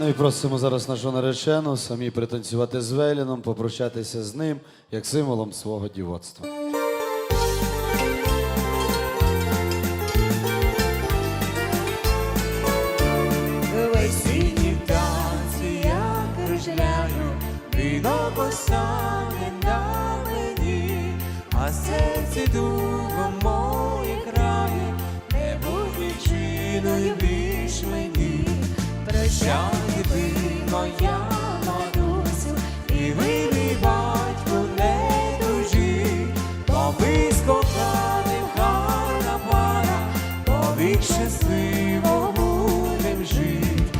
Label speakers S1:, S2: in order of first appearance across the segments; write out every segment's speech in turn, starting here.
S1: Ну і просимо зараз нашу наречену самі пританцювати з Веліном, попрощатися з ним як символом свого дівоцтва.
S2: Весінні танці а серце дугом моє крає, не будь більш мені. Прощай, ти моя Марусю, і мій батько, не дужі, бо ви з коханим гарна пара, повік щасливо будем жить,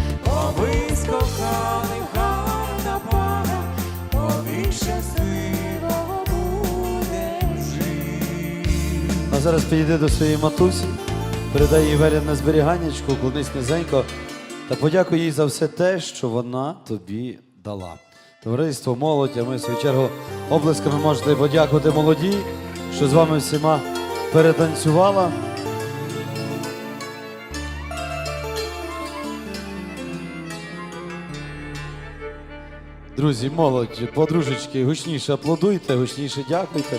S2: ви з коханим гарна пара, повік щасливо будем жить.
S1: А зараз підійди до своєї матусі, передай їй Велін на зберіганнячку, уклонись низенько та подякуй їй за все те, що вона тобі дала. Товариство, молодь, а ми в свою чергу облисками можете подякувати молоді, що з вами всіма перетанцювала. Друзі, молодь, подружечки, гучніше аплодуйте, гучніше дякуйте.